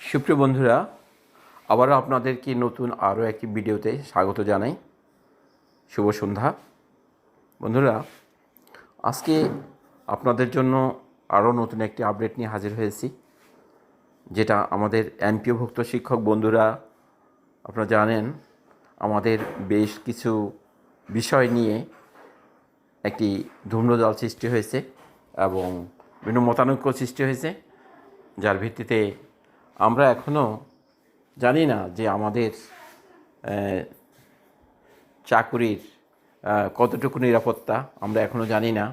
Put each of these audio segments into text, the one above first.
সুপ্রিয় বন্ধুরা, আবারও আপনাদেরকে নতুন আরও একটি ভিডিওতে স্বাগত জানাই। শুভ সন্ধ্যা। বন্ধুরা, আজকে আপনাদের জন্য আরও নতুন একটি আপডেট নিয়ে হাজির হয়েছি, যেটা আমাদের এনপিওভুক্ত শিক্ষক বন্ধুরা, আপনারা জানেন, আমাদের বেশ কিছু বিষয় নিয়ে একটি ধূম্রজাল সৃষ্টি হয়েছে এবং বিভিন্ন মতানৈক্য সৃষ্টি হয়েছে, যার ভিত্তিতে আমরা এখনও জানি না যে আমাদের চাকুরির কতটুকু নিরাপত্তা, আমরা এখনও জানি না।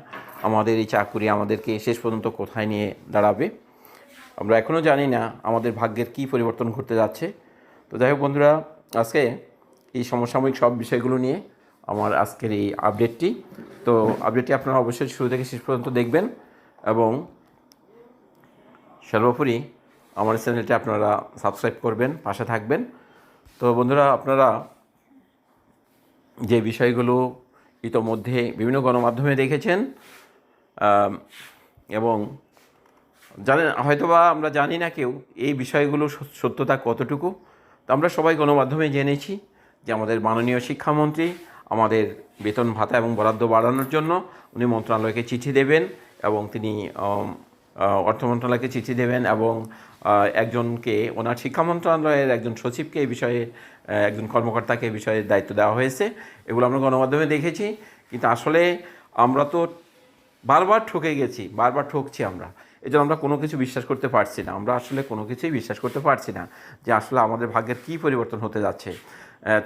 আমাদের এই চাকুরি আমাদেরকে শেষ পর্যন্ত কোথায় নিয়ে দাঁড়াবে। আমরা এখনও জানি না আমাদের ভাগ্যের কী পরিবর্তন ঘটতে যাচ্ছে। তো যাই হোক বন্ধুরা, আজকে এই সমসাময়িক সব বিষয়গুলো নিয়ে আমার আজকের এই আপডেটটি। তো আপডেটটি আপনারা অবশ্যই শুরু থেকে শেষ পর্যন্ত দেখবেন এবং সর্বোপরি আমার চ্যানেলটি আপনারা সাবস্ক্রাইব করবেন, পাশে থাকবেন। তো বন্ধুরা, আপনারা যে বিষয়গুলো ইতোমধ্যে বিভিন্ন গণমাধ্যমে দেখেছেন এবং জানেন, হয়তোবা আমরা জানি না কেউ এই বিষয়গুলো সত্যতা কতটুকু। তো আমরা সবাই গণমাধ্যমে জেনেছি যে আমাদের মাননীয় শিক্ষামন্ত্রী আমাদের বেতন ভাতা এবং বরাদ্দ বাড়ানোর জন্য উনি মন্ত্রণালয়কে চিঠি দেবেন এবং তিনি অর্থ মন্ত্রণালয়কে চিঠি দেবেন এবং একজনকে ওনার শিক্ষা মন্ত্রণালয়ের একজন সচিবকে এই বিষয়ে একজন কর্মকর্তাকে এই বিষয়ে দায়িত্ব দেওয়া হয়েছে। এগুলো আমরা গণমাধ্যমে দেখেছি। কিন্তু আসলে আমরা তো বারবার ঠকে গেছি, বারবার ঠকছি আমরা। এই জন্য আমরা কোনো কিছু বিশ্বাস করতে পারছি না। আমরা আসলে কোনো কিছুই বিশ্বাস করতে পারছি না যে আসলে আমাদের ভাগ্যের কী পরিবর্তন হতে যাচ্ছে।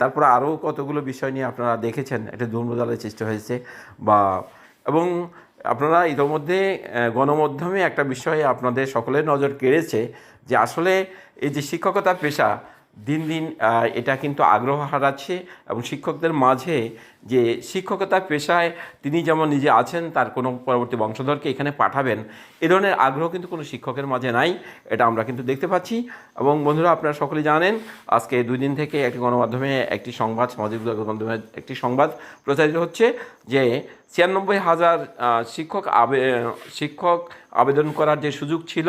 তারপরে আরও কতগুলো বিষয় নিয়ে আপনারা দেখেছেন একটা দুর্মদালের সৃষ্টি হয়েছে বা, এবং আপনারা ইতোমধ্যে গণমাধ্যমে একটা বিষয়ে আপনাদের সকলের নজর কেড়েছে যে আসলে এই যে শিক্ষকতা পেশা দিন দিন এটা কিন্তু আগ্রহ হারাচ্ছে এবং শিক্ষকদের মাঝে যে শিক্ষকতা পেশায় তিনি যেমন নিজে আছেন, তার কোনো পরবর্তী বংশধরকে এখানে পাঠাবেন, এ ধরনের আগ্রহ কিন্তু কোনো শিক্ষকের মাঝে নাই, এটা আমরা কিন্তু দেখতে পাচ্ছি। এবং বন্ধুরা, আপনারা সকলে জানেন, আজকে দুই দিন থেকে একটি গণমাধ্যমে একটি সংবাদ, সামাজিক যোগাযোগ মাধ্যমে একটি সংবাদ প্রচারিত হচ্ছে যে ছিয়ানব্বই হাজার শিক্ষক আবে, শিক্ষক আবেদন করার যে সুযোগ ছিল,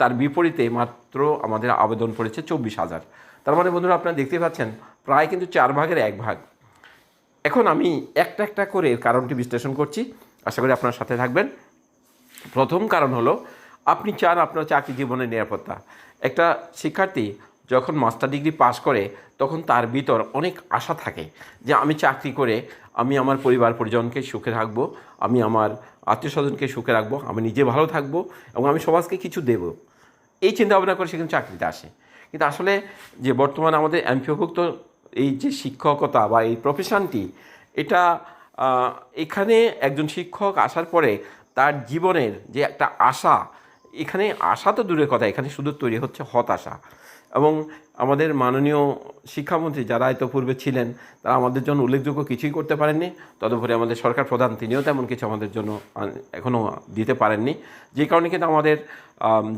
তার বিপরীতে মাত্র আমাদের আবেদন পড়েছে চব্বিশ হাজার। তার মানে বন্ধুরা আপনারা দেখতে পাচ্ছেন, প্রায় কিন্তু চার ভাগের এক ভাগ। এখন আমি একটা একটা করে কারণটি বিশ্লেষণ করছি। আশা করি আপনার সাথে থাকবেন। প্রথম কারণ হলো, আপনি চান আপনার চাকরি জীবনের নিরাপত্তা। একটা শিক্ষার্থী যখন মাস্টার ডিগ্রি পাশ করে, তখন তার ভিতর অনেক আশা থাকে যে আমি চাকরি করে আমি আমার পরিবার পরিজনকে সুখে রাখব, আমি আমার আত্মীয় স্বজনকে সুখে রাখব, আমি নিজে ভালো থাকব এবং আমি সমাজকে কিছু দেব। এই চিন্তা ভাবনা করে সে কিন্তু চাকরিতে আসে। কিন্তু আসলে যে বর্তমান আমাদের এমপিওভুক্ত এই যে শিক্ষকতা বা এই প্রফেশনটি, এটা এখানে একজন শিক্ষক আসার পরে তার জীবনের যে একটা আশা, এখানে আশা তো দূরের কথা, এখানে শুধু তৈরি হচ্ছে হতাশা। এবং আমাদের মাননীয় শিক্ষামন্ত্রী যারা এত পূর্বে ছিলেন, তারা আমাদের জন্য উল্লেখযোগ্য কিছুই করতে পারেননি। তদুপরি আমাদের সরকার প্রধান, তিনিও তেমন কিছু আমাদের জন্য এখনও দিতে পারেননি। যে কারণে কিন্তু আমাদের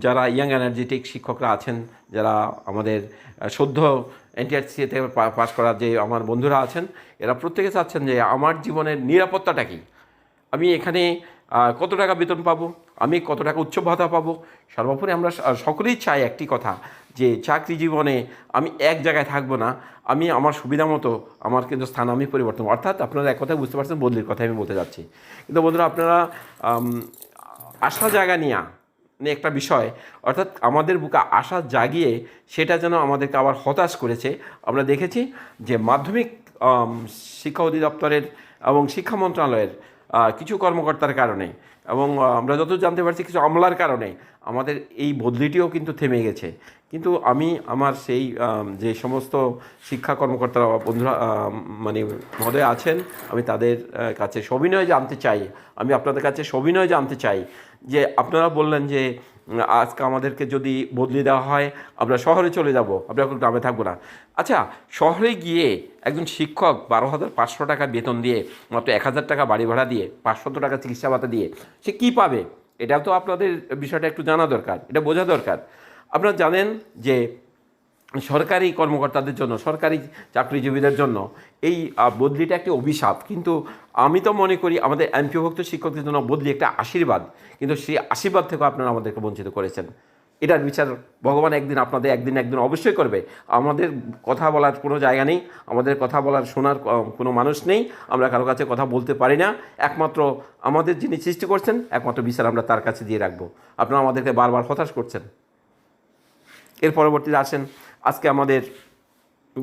যারা ইয়াং এনার্জেটিক শিক্ষকরা আছেন, যারা আমাদের সদ্য এনটিআরসিতে পাশ করা যে আমার বন্ধুরা আছেন, এরা প্রত্যেকে চাচ্ছেন যে আমার জীবনের নিরাপত্তাটা কী? আমি এখানে কত টাকা বেতন পাবো? আমি কত টাকা উচ্চ ভাতা পাবো? সর্বোপরি আমরা সকলেই চাই একটি কথা যে চাকরি জীবনে আমি এক জায়গায় থাকব না, আমি আমার সুবিধা মতো আমার কিন্তু স্থান আমি পরিবর্তন অর্থাৎ আপনারা এক কথায় বুঝতে পারছেন বদলির কথা আমি বলতে যাচ্ছি। কিন্তু বন্ধুরা, আপনারা আশা জায়গা নিয়ে একটা বিষয়, অর্থাৎ আমাদের বুকে আশা জাগিয়ে সেটা যেন আমাদেরকে আবার হতাশ করেছে। আমরা দেখেছি যে মাধ্যমিক শিক্ষা অধিদপ্তরের এবং শিক্ষা মন্ত্রণালয়ের কিছু কর্মকর্তার কারণে এবং আমরা যত জানতে পারছি কিছু আমলার কারণে আমাদের এই বদলিটিও কিন্তু থেমে গেছে। কিন্তু আমি আমার সেই যে সমস্ত শিক্ষা কর্মকর্তারা, বন্ধুরা মানে মহোদয় আছেন, আমি তাদের কাছে সবিনয় জানতে চাই। আমি আপনাদের কাছে সবিনয় জানতে চাই যে আপনারা বললেন যে আজকে আমাদেরকে যদি বদলে দেওয়া হয়, আমরা শহরে চলে যাব। আমরা এখন গ্রামে থাকব না। আচ্ছা শহরে গিয়ে একজন শিক্ষক বারো হাজার পাঁচশো টাকা বেতন দিয়ে, মাত্র এক হাজার টাকা বাড়ি ভাড়া দিয়ে, পাঁচশত টাকা চিকিৎসা ভাতা দিয়ে, সে কী পাবে? এটা তো আপনাদের বিষয়টা একটু জানা দরকার, এটা বোঝা দরকার। আপনারা জানেন যে সরকারি কর্মকর্তাদের জন্য, সরকারি চাকরিজীবীদের জন্য এই বদলিটা একটি অভিশাপ। কিন্তু আমি তো মনে করি আমাদের এমপিভুক্ত শিক্ষকদের জন্য বদলি একটা আশীর্বাদ। কিন্তু সেই আশীর্বাদ থেকেও আপনারা আমাদেরকে বঞ্চিত করেছেন। এটার বিচার ভগবান একদিন আপনাদের, একদিন একদিন অবশ্যই করবে। আমাদের কথা বলার কোনো জায়গা নেই, আমাদের কথা বলার, শোনার কোনো মানুষ নেই। আমরা কারও কাছে কথা বলতে পারি না। একমাত্র আমাদের যিনি সৃষ্টি করছেন, একমাত্র বিচার আমরা তার কাছে দিয়ে রাখব। আপনারা আমাদেরকে বারবার হতাশ করছেন। এর পরবর্তীতে আসেন আজকে আমাদের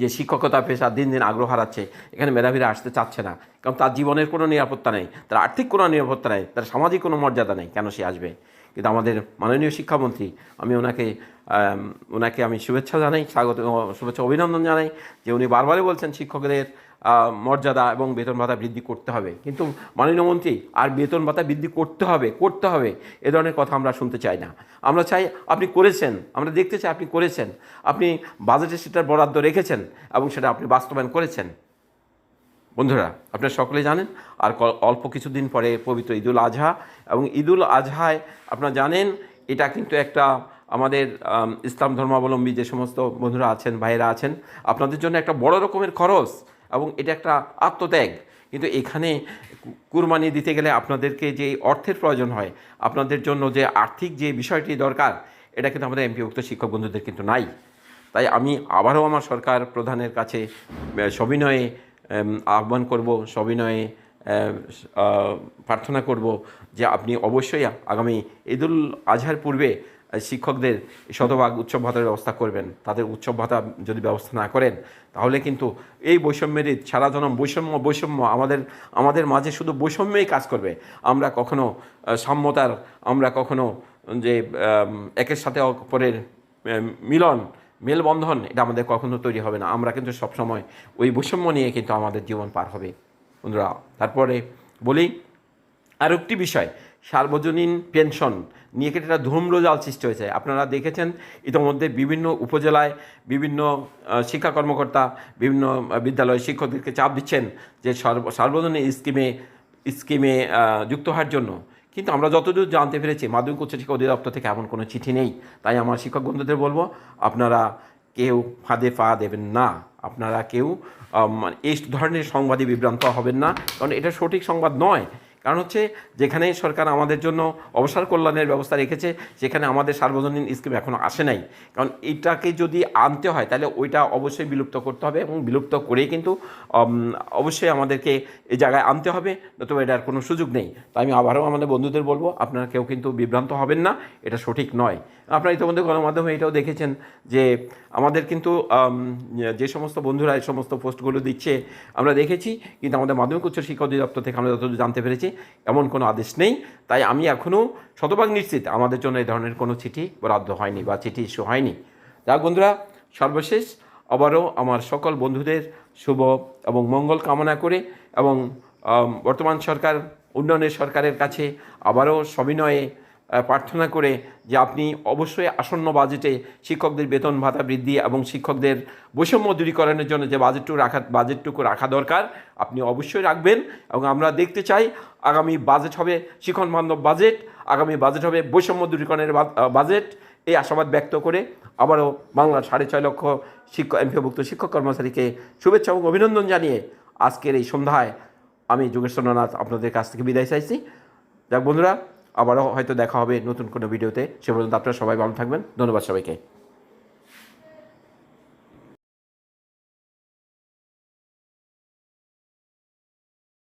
যে শিক্ষকতা পেশা দিন দিন আগ্রহ হারাচ্ছে, এখানে মেধাবীরা আসতে চাচ্ছে না, কারণ তার জীবনের কোনো নিরাপত্তা নেই, তার আর্থিক কোনো নিরাপত্তা নেই, তার সামাজিক কোনো মর্যাদা নেই, কেন সে আসবে? কিন্তু আমাদের মাননীয় শিক্ষামন্ত্রী, আমি ওনাকে ওনাকে আমি শুভেচ্ছা জানাই, স্বাগত শুভেচ্ছা অভিনন্দন জানাই যে উনি বারবারই বলছেন শিক্ষকদের মর্যাদা এবং বেতন ভাতা বৃদ্ধি করতে হবে। কিন্তু মাননীয় মন্ত্রী, আর বেতন ভাতা বৃদ্ধি করতে হবে করতে হবে, এ ধরনের কথা আমরা শুনতে চাই না। আমরা চাই আপনি করেছেন, আমরা দেখতে চাই আপনি করেছেন, আপনি বাজেটে সেটার বরাদ্দ রেখেছেন এবং সেটা আপনি বাস্তবায়ন করেছেন। বন্ধুরা, আপনারা সকলে জানেন, আর অল্প কিছুদিন পরে পবিত্র ঈদুল আজহা, এবং ঈদুল আজহায় আপনারা জানেন, এটা কিন্তু একটা আমাদের ইসলাম ধর্মাবলম্বী যে সমস্ত বন্ধুরা আছেন, ভাইয়েরা আছেন, আপনাদের জন্য একটা বড় রকমের খরচ। এবং এটা একটা আত্মত্যাগ। কিন্তু এখানে কুরবানি দিতে গেলে আপনাদেরকে যে অর্থের প্রয়োজন হয়, আপনাদের জন্য যে আর্থিক যে বিষয়টি দরকার, এটা কিন্তু আমাদের এমপিভুক্ত শিক্ষক বন্ধুদের কিন্তু নাই। তাই আমি আবারও আমার সরকার প্রধানের কাছে সবিনয়ে আহ্বান করব, সবিনয়ে প্রার্থনা করব যে আপনি অবশ্যই আগামী ঈদুল আজহার পূর্বে শিক্ষকদের শতভাগ উৎসব ভাতার ব্যবস্থা করবেন। তাদের উৎসব ভাতা যদি ব্যবস্থা না করেন, তাহলে কিন্তু এই বৈষম্যের সারা জনম বৈষম্য বৈষম্য আমাদের আমাদের মাঝে শুধু বৈষম্যই কাজ করবে। আমরা কখনো সাম্যতার, আমরা কখনো যে একের সাথে অপরের মিলন, মেলবন্ধন, এটা আমাদের কখনো তৈরি হবে না। আমরা কিন্তু সবসময় ওই বৈষম্য নিয়ে কিন্তু আমাদের জীবন পার হবে। বন্ধুরা, তারপরে বলি আর একটি বিষয় সার্বজনীন পেনশন নিয়ে কিন্তু একটা ধূম্রজাল সৃষ্টি হয়েছে। আপনারা দেখেছেন, ইতিমধ্যে বিভিন্ন উপজেলায় বিভিন্ন শিক্ষা কর্মকর্তা, বিভিন্ন বিদ্যালয় শিক্ষকদেরকে চাপ দিচ্ছেন যে সর্ব- সার্বজনীন স্কিমে স্কিমে যুক্ত হওয়ার জন্য। কিন্তু আমরা যতদূর জানতে পেরেছি, মাধ্যমিক উচ্চ শিক্ষা অধিদপ্তর থেকে এমন কোনো চিঠি নেই। তাই আমার শিক্ষক বন্ধুদের বলব, আপনারা কেউ ফাঁদে পা দেবেন না। আপনারা কেউ মানে এই ধরনের সংবাদে বিভ্রান্ত হবেন না। কারণ এটা সঠিক সংবাদ নয়। কারণ হচ্ছে যেখানে সরকার আমাদের জন্য অবসর কল্যাণের ব্যবস্থা রেখেছে, সেখানে আমাদের সার্বজনীন স্কিম এখনও আসে নাই। কারণ এটাকে যদি আনতে হয়, তাহলে ওইটা অবশ্যই বিলুপ্ত করতে হবে এবং বিলুপ্ত করেই কিন্তু অবশ্যই আমাদেরকে এই জায়গায় আনতে হবে, নতুবা এটার কোনো সুযোগ নেই। তাই আমি আবারও আমাদের বন্ধুদের বলব, আপনারা কেউ কিন্তু বিভ্রান্ত হবেন না, এটা সঠিক নয়। আপনারা ইতিমধ্যে গণমাধ্যমে এটাও দেখেছেন যে আমাদের কিন্তু যে সমস্ত বন্ধুরা এই সমস্ত পোস্টগুলো দিচ্ছে, আমরা দেখেছি, কিন্তু আমাদের মাধ্যমিক উচ্চ শিক্ষা অধিদপ্তর থেকে আমরা যতদূর জানতে পেরেছি, এমন কোনো আদেশ নেই। তাই আমি এখনও শতভাগ নিশ্চিত আমাদের জন্য এই ধরনের কোনো চিঠি বরাদ্দ হয়নি বা চিঠি ইস্যু হয়নি। যাক বন্ধুরা, সর্বশেষ আবারও আমার সকল বন্ধুদের শুভ এবং মঙ্গল কামনা করে এবং বর্তমান সরকার, উন্নয়নের সরকারের কাছে আবারও সবিনয়ে প্রার্থনা করে যে আপনি অবশ্যই আসন্ন বাজেটে শিক্ষকদের বেতন ভাতা বৃদ্ধি এবং শিক্ষকদের বৈষম্য দূরীকরণের জন্য যে বাজেটটুকু রাখা বাজেটটুকু রাখা দরকার, আপনি অবশ্যই রাখবেন এবং আমরা দেখতে চাই আগামী বাজেট হবে শিক্ষণ বান্ধব বাজেট আগামী বাজেট হবে বৈষম্য দূরীকরণের বাজেট এই আশাবাদ ব্যক্ত করে আবারও বাংলার সাড়ে ছয় লক্ষ শিক্ষক এমপিভুক্ত শিক্ষক কর্মচারীকে শুভেচ্ছা এবং অভিনন্দন জানিয়ে আজকের এই সন্ধ্যায় আমি যোগেশ্বরনাথ আপনাদের কাছ থেকে বিদায় চাইছি। যাক বন্ধুরা আবারও হয়তো দেখা হবে নতুন কোনো ভিডিওতে। সে পর্যন্ত আপনারা সবাই ভালো থাকবেন। ধন্যবাদ সবাইকে।